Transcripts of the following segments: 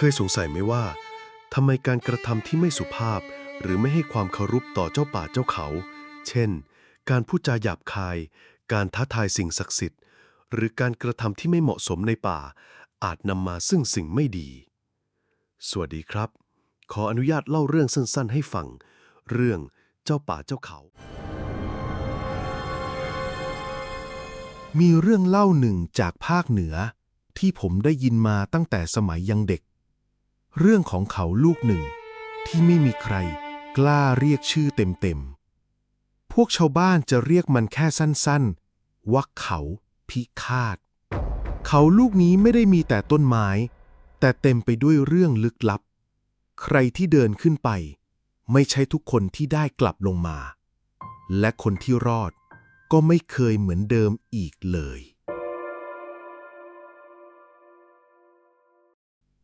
เคยสงสัยไหมว่าทำไมการกระทำที่ไม่สุภาพ หรือไม่ให้ความเคารพต่อเจ้าป่าเจ้าเขา เช่น การพูดจาหยาบคาย การท้าทายสิ่งศักดิ์สิทธิ์ หรือการกระทำที่ไม่เหมาะสมในป่า อาจนำมาซึ่งสิ่งไม่ดี สวัสดีครับ ขออนุญาตเล่าเรื่องสั้น ๆ ให้ฟัง เรื่องเจ้าป่าเจ้าเขา มีเรื่องเล่าหนึ่งจากภาคเหนือ ที่ผมได้ยินมาตั้งแต่สมัยยังเด็ก เรื่องของเขาลูกหนึ่ง ที่ไม่มีใครกล้าเรียกชื่อเต็มๆ พวกชาวบ้านจะเรียกมันแค่สั้นๆ ว่าเขาพิฆาต เขาลูกนี้ไม่ได้มีแต่ต้นไม้ แต่เต็มไปด้วยเรื่องลึกลับ ใครที่เดินขึ้นไป ไม่ใช่ทุกคนที่ได้กลับลงมา และคนที่รอดก็ไม่เคยเหมือนเดิมอีกเลย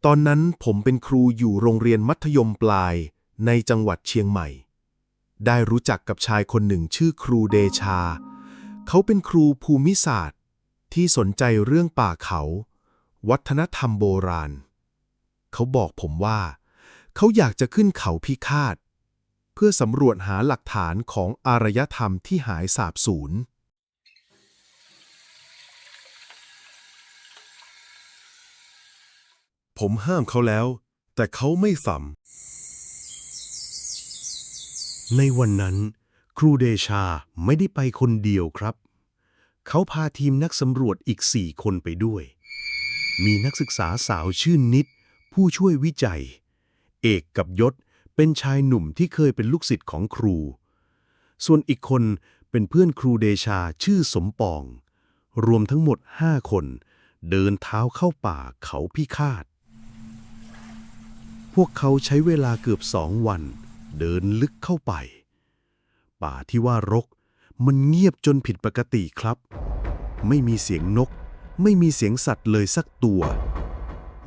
ตอนนั้นผมเป็นครูอยู่โรงเรียนมัธยมปลายในจังหวัดเชียงใหม่ ได้รู้จักกับชายคนหนึ่งชื่อครูเดชา เขาเป็นครูภูมิศาสตร์ ที่สนใจเรื่องป่าเขา วัฒนธรรมโบราณ เขาบอกผมว่า เขาอยากจะขึ้นเขาพิฆาต เพื่อสำรวจหาหลักฐานของอารยธรรมที่หายสาบสูญ ผมห้ามเขาแล้ว แต่เขาไม่สัมในวันนั้น ครูเดชาไม่ได้ไปคนเดียวครับ เขาพาทีมนักสำรวจอีกสี่คนไปด้วย มีนักศึกษาสาวชื่นนิด ผู้ช่วยวิจัย เอกกับยศเป็นชายหนุ่มที่เคยเป็นลูกศิษย์ของครู ส่วนอีกคนเป็นเพื่อนครูเดชาชื่อสมปอง รวมทั้งหมดห้าคน เดินเท้าเข้าป่าเขาพิฆาต พวกเขาใช้เวลาเกือบสองวัน เดินลึกเข้าไป ป่าที่ว่ารก มันเงียบจนผิดปกติครับ ไม่มีเสียงนก ไม่มีเสียงสัตว์เลยสักตัว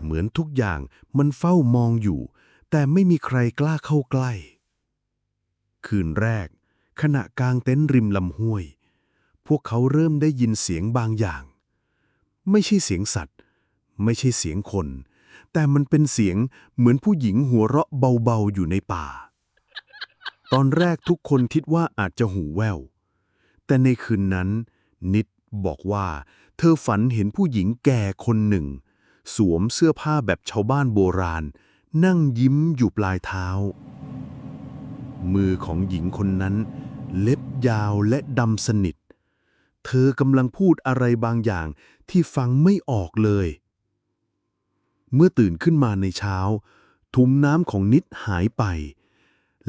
เหมือนทุกอย่างมันเฝ้ามองอยู่ แต่ไม่มีใครกล้าเข้าใกล้ คืนแรก ขณะกลางเต็นท์ริมลำห้วย พวกเขาเริ่มได้ยินเสียงบางอย่าง ไม่ใช่เสียงสัตว์ ไม่ใช่เสียงคน แต่มันเป็นเสียงเหมือนผู้หญิงหัวเราะเบาๆอยู่ในป่า ตอนแรกทุกคนคิดว่าอาจจะหูแว่ว แต่ในคืนนั้น นิดบอกว่า เธอฝันเห็นผู้หญิงแก่คนหนึ่ง สวมเสื้อผ้าแบบชาวบ้านโบราณ นั่งยิ้มอยู่ปลายเท้า มือของหญิงคนนั้น เล็บยาวและดำสนิท เธอกำลังพูดอะไรบางอย่างที่ฟังไม่ออกเลย เมื่อตื่นขึ้นมาในเช้า ถุงน้ำของนิดหายไป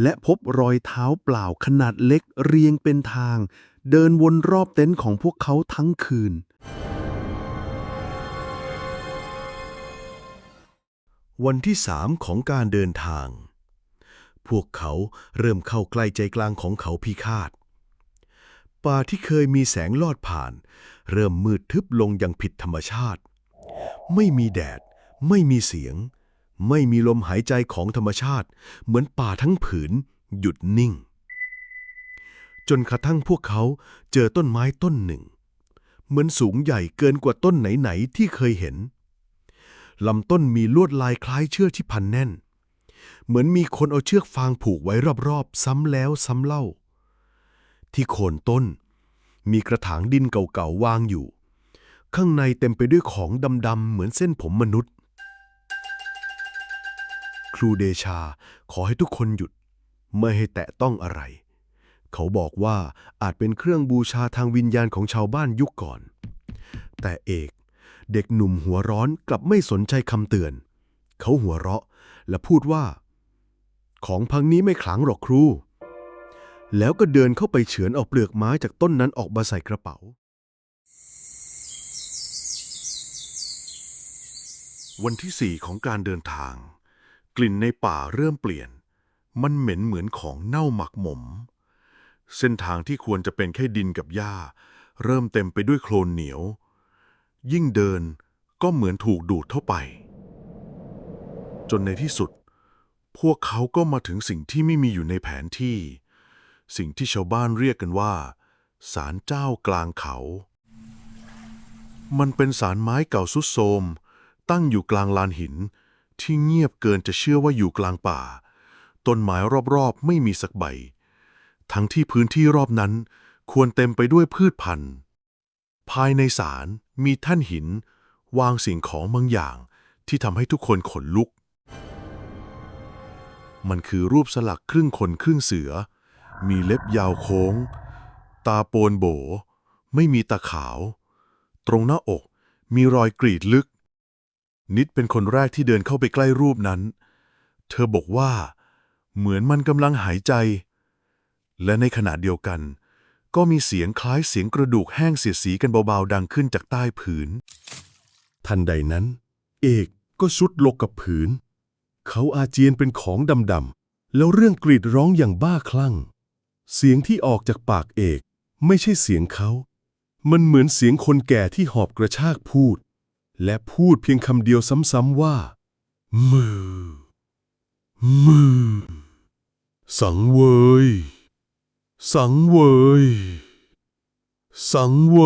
และพบรอยเท้าเปล่าขนาดเล็กเรียงเป็นทาง เดินวนรอบเต็นท์ของพวกเขาทั้งคืน วันที่สามของการเดินทาง พวกเขาเริ่มเข้าใกล้ใจกลางของเขาพิฆาตป่าที่เคยมีแสงลอดผ่าน เริ่มมืดทึบลงอย่างผิดธรรมชาติ ไม่มีแดด ไม่มีเสียง ไม่มีลมหายใจของธรรมชาติ เหมือนป่าทั้งผืน หยุดนิ่ง จนกระทั่งพวกเขาเจอต้นไม้ต้นหนึ่ง เหมือนสูงใหญ่เกินกว่าต้นไหนๆที่เคยเห็นลำต้นมีลวดลายคล้ายเชือกที่พันแน่น เหมือนมีคนเอาเชือกฟางผูกไว้รอบๆ ซ้ำแล้วซ้ำเล่า ที่โคนต้น มีกระถางดินเก่าๆวางอยู่ ข้างในเต็มไปด้วยของดำๆเหมือนเส้นผมมนุษย์ ครูเดชาขอให้ทุกคนหยุด ไม่ให้แตะต้องอะไร เขาบอกว่าอาจเป็นเครื่องบูชาทางวิญญาณของชาวบ้านยุคก่อน แต่เอกเด็กหนุ่มหัวร้อนกลับไม่สนใจคำเตือน เขาหัวเราะและพูดว่า ของพังนี้ไม่ขลังหรอกครู แล้วก็เดินเข้าไปเฉือนเอาเปลือกไม้จากต้นนั้นออกมาใส่กระเป๋า วันที่สี่ของการเดินทาง กลิ่นในป่าเริ่มเปลี่ยน มันเหม็นเหมือนของเน่าหมักหมม เส้นทางที่ควรจะเป็นแค่ดินกับหญ้า เริ่มเต็มไปด้วยโคลนเหนียว ยิ่งเดินก็เหมือนถูกดูดเข้าไป จนในที่สุด พวกเขาก็มาถึงสิ่งที่ไม่มีอยู่ในแผนที่ สิ่งที่ชาวบ้านเรียกกันว่าศาลเจ้ากลางเขา มันเป็นศาลไม้เก่าสุดโทรมตั้งอยู่กลางลานหิน ที่เงียบเกินจะเชื่อว่าอยู่กลางป่า ต้นไม้รอบๆ ไม่มีสักใบ ทั้งที่พื้นที่รอบนั้นควรเต็มไปด้วยพืชพันธุ์ ภายในศาลมีแท่านหิน วางสิ่งของบางอย่างที่ทำให้ทุกคนขนลุก มันคือรูปสลักครึ่งคนครึ่งเสือ มีเล็บยาวโค้ง ตาโปนโบ ไม่มีตาขาว ตรงหน้าอกมีรอยกรีดลึก นิดเป็นคนแรกที่เดินเข้าไปใกล้รูปนั้น เธอบอกว่า เหมือนมันกำลังหายใจ และในขณะเดียวกัน ก็มีเสียงคล้ายเสียงกระดูกแห้งเสียสีกันเบาๆดังขึ้นจากใต้ผืน ทันใดนั้น เอกก็สุดลงกับผืน เขาอาเจียนเป็นของดำๆแล้วเรื่องกรีดร้องอย่างบ้าคลั่ง เสียงที่ออกจากปากเอก ไม่ใช่เสียงเขา มันเหมือนเสียงคนแก่ที่หอบกระชากพูด และพูดเพียงคำเดียวซ้ำๆว่า มือ มือ สังเวย สังเวย สังเว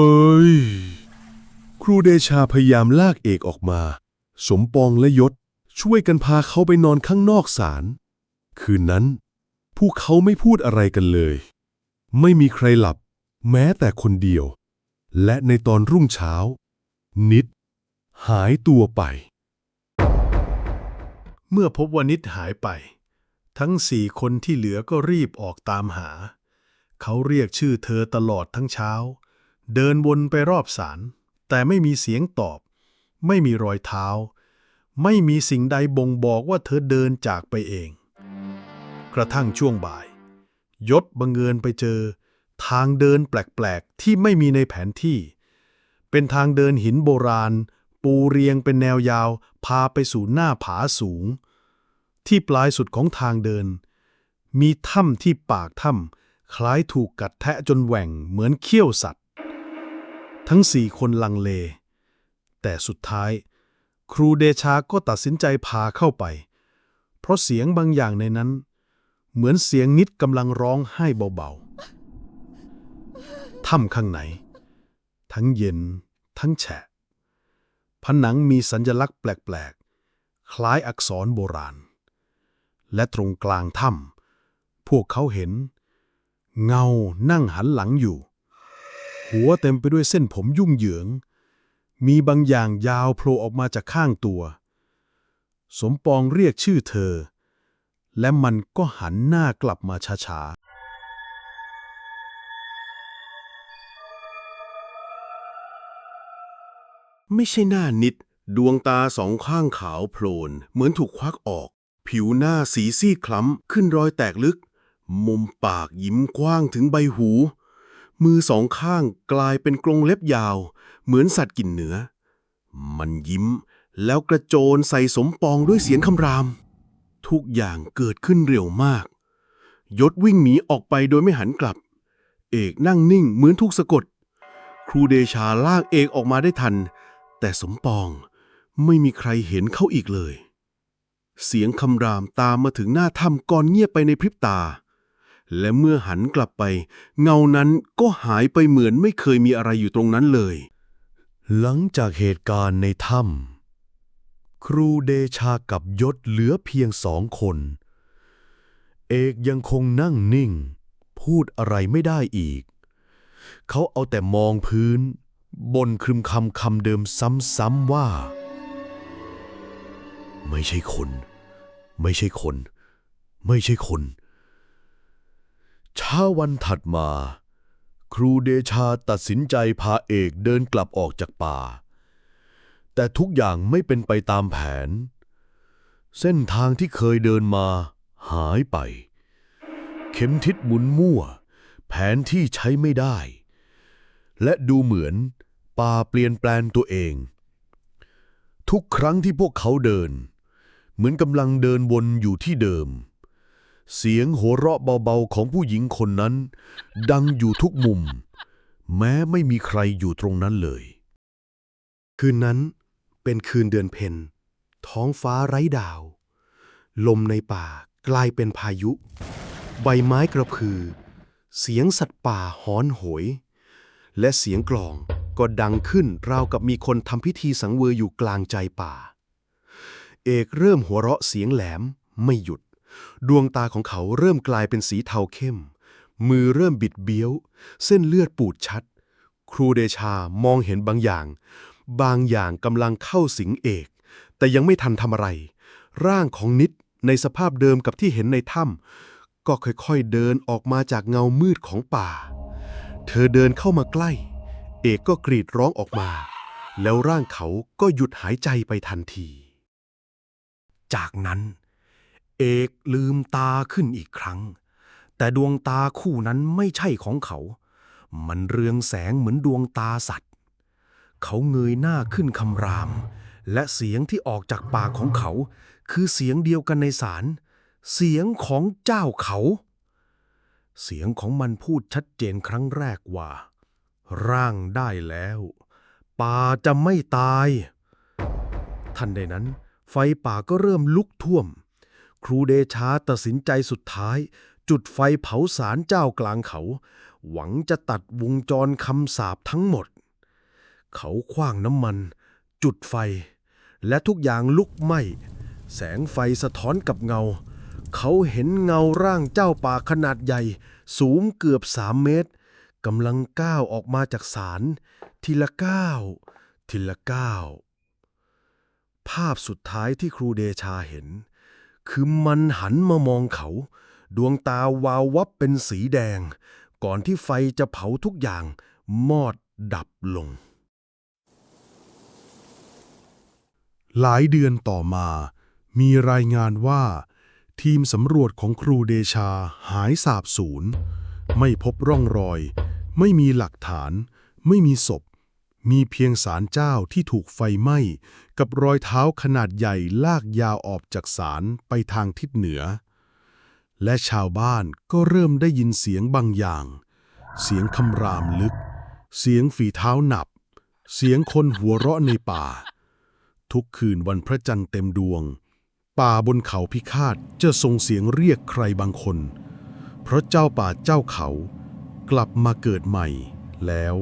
ย ครูเดชาพยายามลากเอกออกมา สมปองและยศ ช่วยกันพาเขาไปนอนข้างนอกศาล คืนนั้น พวกเขาไม่พูดอะไรกันเลย ไม่มีใครหลับ แม้แต่คนเดียว และในตอนรุ่งเช้า นิด หายตัวไป เมื่อพบว่านิดหายไป ทั้งสี่คนที่เหลือก็รีบออกตามหา เขาเรียกชื่อเธอตลอดทั้งเช้า เดินวนไปรอบศาลแต่ไม่มีเสียงตอบ ไม่มีรอยเท้า ไม่มีสิ่งใดบ่งบอกว่าเธอเดินจากไปเอง กระทั่งช่วงบ่าย ยศบังเอิญไปเจอ ทางเดินแปลกๆที่ไม่มีในแผนที่ เป็นทางเดินหินโบราณ ปูเรียงเป็นแนวยาว พาไปสู่หน้าผาสูง ที่ปลายสุดของทางเดิน มีถ้ำที่ปากถ้ำคล้ายถูกกัดแทะจนแหว่งเหมือนเขี้ยวสัตว์ ทั้งสี่คนลังเล แต่สุดท้าย ครูเดชาก็ตัดสินใจพาเข้าไป เพราะเสียงบางอย่างในนั้น เหมือนเสียงนิดกำลังร้องไห้เบาๆถ้ำข้างในทั้งเย็นทั้งแฉะ ผนังมีสัญลักษณ์แปลกๆ คล้ายอักษรโบราณ และตรงกลางถ้ำพวกเขาเห็น เงานั่งหันหลังอยู่ หัวเต็มไปด้วยเส้นผมยุ่งเหยิง มีบางอย่างยาวโผล่ออกมาจากข้างตัว สมปองเรียกชื่อเธอ และมันก็หันหน้ากลับมาช้าๆ ไม่ใช่หน้านิด ดวงตาสองข้างขาวโพลน เหมือนถูกควักออก ผิวหน้าสีซีดคล้ำ ขึ้นรอยแตกลึก มุมปากยิ้มกว้างถึงใบหู มือสองข้างกลายเป็นกรงเล็บยาว เหมือนสัตว์กินเนื้อ มันยิ้มแล้วกระโจนใส่สมปองด้วยเสียงคำราม ทุกอย่างเกิดขึ้นเร็วมาก ยศวิ่งหนีออกไปโดยไม่หันกลับ เอกนั่งนิ่งเหมือนถูกสะกด ครูเดชาลากเอกออกมาได้ทัน แต่สมปองไม่มีใครเห็นเขาอีกเลย เสียงคำรามตามมาถึงหน้าถ้ำก่อนเงียบไปในพริบตา และเมื่อหันกลับไป เงานั้นก็หายไปเหมือนไม่เคยมีอะไรอยู่ตรงนั้นเลย หลังจากเหตุการณ์ในถ้ำครูเดชากับยศเหลือเพียงสองคน เอกยังคงนั่งนิ่ง พูดอะไรไม่ได้อีก เขาเอาแต่มองพื้น บนครึมคำคำเดิมซ้ำๆว่า ไม่ใช่คน ไม่ใช่คน ไม่ใช่คนเช้าวันถัดมา ครูเดชาตัดสินใจพาเอกเดินกลับออกจากป่า แต่ทุกอย่างไม่เป็นไปตามแผน เส้นทางที่เคยเดินมาหายไป เข็มทิศหมุนมั่ว แผนที่ใช้ไม่ได้ และดูเหมือนป่าเปลี่ยนแปลงตัวเอง ทุกครั้งที่พวกเขาเดิน เหมือนกำลังเดินวนอยู่ที่เดิม เสียงหัวเราะเบาๆของผู้หญิงคนนั้น ดังอยู่ทุกมุม แม้ไม่มีใครอยู่ตรงนั้นเลย คืนนั้นเป็นคืนเดือนเพ็ญท้องฟ้าไร้ดาว ลมในป่ากลายเป็นพายุ ใบไม้กระพือ เสียงสัตว์ป่าหอนโหย และเสียงกลองก็ดังขึ้นราวกับมีคนทำพิธีสังเวยอยู่กลางใจป่า เอกเริ่มหัวเราะเสียงแหลมไม่หยุด ดวงตาของเขาเริ่มกลายเป็นสีเทาเข้ม มือเริ่มบิดเบี้ยว เส้นเลือดปูดชัด ครูเดชามองเห็นบางอย่าง บางอย่างกำลังเข้าสิงเอก แต่ยังไม่ทันทำอะไร ร่างของนิดในสภาพเดิมกับที่เห็นในถ้ำก็ค่อยๆเดินออกมาจากเงามืดของป่า เธอเดินเข้ามาใกล้ เอกก็กรีดร้องออกมา แล้วร่างเขาก็หยุดหายใจไปทันที จากนั้น เอกลืมตาขึ้นอีกครั้ง แต่ดวงตาคู่นั้นไม่ใช่ของเขา มันเรืองแสงเหมือนดวงตาสัตว์ เขาเงยหน้าขึ้นคำราม และเสียงที่ออกจากปากของเขา คือเสียงเดียวกันในศาลเสียงของเจ้าเขา เสียงของมันพูดชัดเจนครั้งแรกว่า ร่างได้แล้ว ป่าจะไม่ตาย ทันใดนั้น ไฟป่าก็เริ่มลุกท่วม ครูเดชาตัดสินใจสุดท้าย จุดไฟเผาสารเจ้ากลางเขา หวังจะตัดวงจรคำสาปทั้งหมด เขาคว้างน้ำมัน จุดไฟ และทุกอย่างลุกไหม้ แสงไฟสะท้อนกับเงา เขาเห็นเงาร่างเจ้าป่าขนาดใหญ่ สูงเกือบสามเมตรกำลังก้าวออกมาจากศาลทีละก้าวทีละก้าวภาพสุดท้ายที่ครูเดชาเห็น คือมันหันมามองเขา ดวงตาวาววับเป็นสีแดง ก่อนที่ไฟจะเผาทุกอย่าง มอดดับลง หลายเดือนต่อมา มีรายงานว่า ทีมสำรวจของครูเดชาหายสาบสูญ ไม่พบร่องรอย ไม่มีหลักฐาน ไม่มีศพ มีเพียงศาลเจ้าที่ถูกไฟไหม้ กับรอยเท้าขนาดใหญ่ลากยาวออกจากศาลไปทางทิศเหนือ และชาวบ้านก็เริ่มได้ยินเสียงบางอย่าง เสียงคำรามลึก เสียงฝีเท้าหนับ เสียงคนหัวเราะในป่า ทุกคืนวันพระจันทร์เต็มดวง ป่าบนเขาพิฆาตจะส่งเสียงเรียกใครบางคน เพราะเจ้าป่าเจ้าเขากลับมาเกิดใหม่แล้ว